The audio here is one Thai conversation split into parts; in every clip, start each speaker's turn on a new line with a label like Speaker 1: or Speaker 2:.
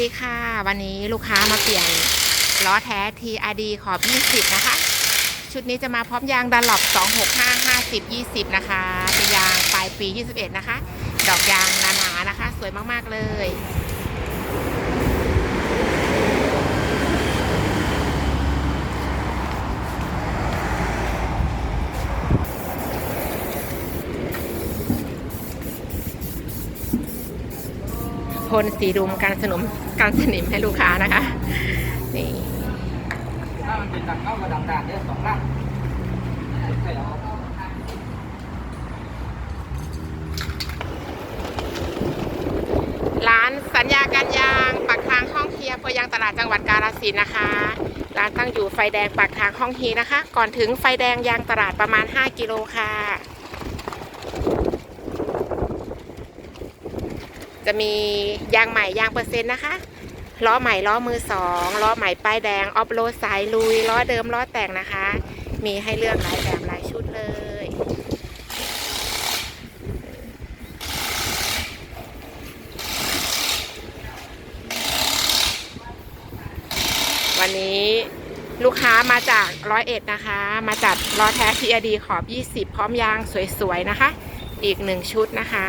Speaker 1: ดีค่ะ วันนี้ลูกค้ามาเปลี่ยนล้อแท้ TRD ขอบ 20 นะคะ ชุดนี้จะมาพร้อมยางดันหลบ265 50 20 นะคะ เป็นยางปลายปี 21 นะคะ ดอกยางหนาๆนะคะ สวยมากๆเลย พ่นสีดุมกันสนมกันสนิมให้ลูกค้านะคะนี่
Speaker 2: ถ้ามันเป็นดังเข้ากระดังด่านเนี่ยสองล่างใช่เหรอ
Speaker 1: ร้านสัญญาการยางปากทางห้องเฮียเพื่อยางตลาดจังหวัดกาฬสินธุ์นะคะ ร้านตั้งอยู่ไฟแดงปากทางห้องเฮียนะคะ ก่อนถึงไฟแดงยางตลาดประมาณ 5 กิโลค่ะ จะมียางใหม่ยางเปอร์เซ็นต์นะคะล้อใหม่ล้อมือสองล้อใหม่ป้ายแดงออฟโรดสายลุยล้อเดิมล้อแต่งนะคะ มีให้เลือกหลายแบบหลายชุดเลย วันนี้ลูกค้ามาจากร้อยเอ็ดนะคะ มาจัดล้อแท้ TRD ขอบ 20 พร้อมยางสวยๆนะคะ อีกหนึ่งชุดนะคะ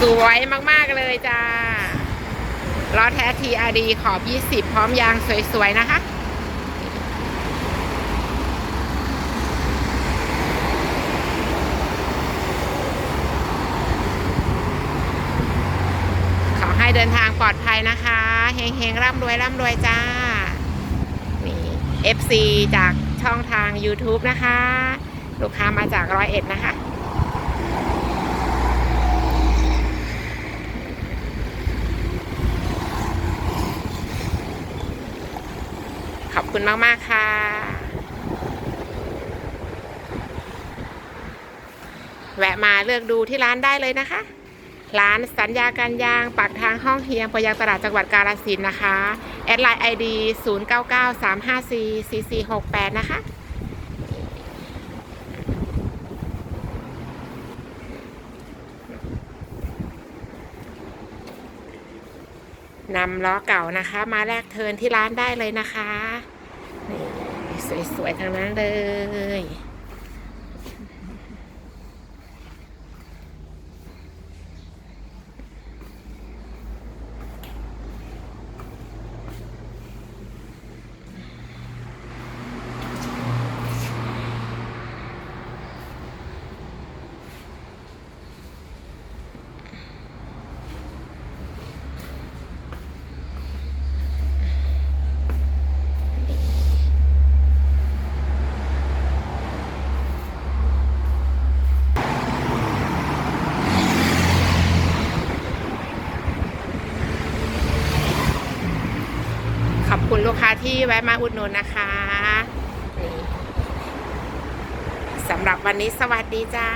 Speaker 1: สวยมากๆเลยจ้าล้อแท้ TRD ขอบ 20 พร้อมยางสวยๆ นะคะขอให้เดินทางปลอดภัยนะคะเฮงๆร่ำรวยร่ำรวยจ้า นี่ FC จากช่องทาง YouTube นะคะ ลูกค้ามาจากร้อยเอ็ดนะคะ ขอบคุณมาก ๆ ค่ะ แวะมาเลือกดูที่ร้านได้เลยนะคะ ร้านสัญญาการยางปากทางห้องเฮียงพยางตลาดจังหวัดกาฬสินนะคะ แอดไลน์ ID 0993544468 นะคะ นำล้อเก่านะคะ มาแลกเทินที่ร้านได้เลยนะคะนี่สวยๆทางนั้นเลย คุณลูกค้าที่แวะมาอุดหนุนนะคะสำหรับวันนี้สวัสดีจ้า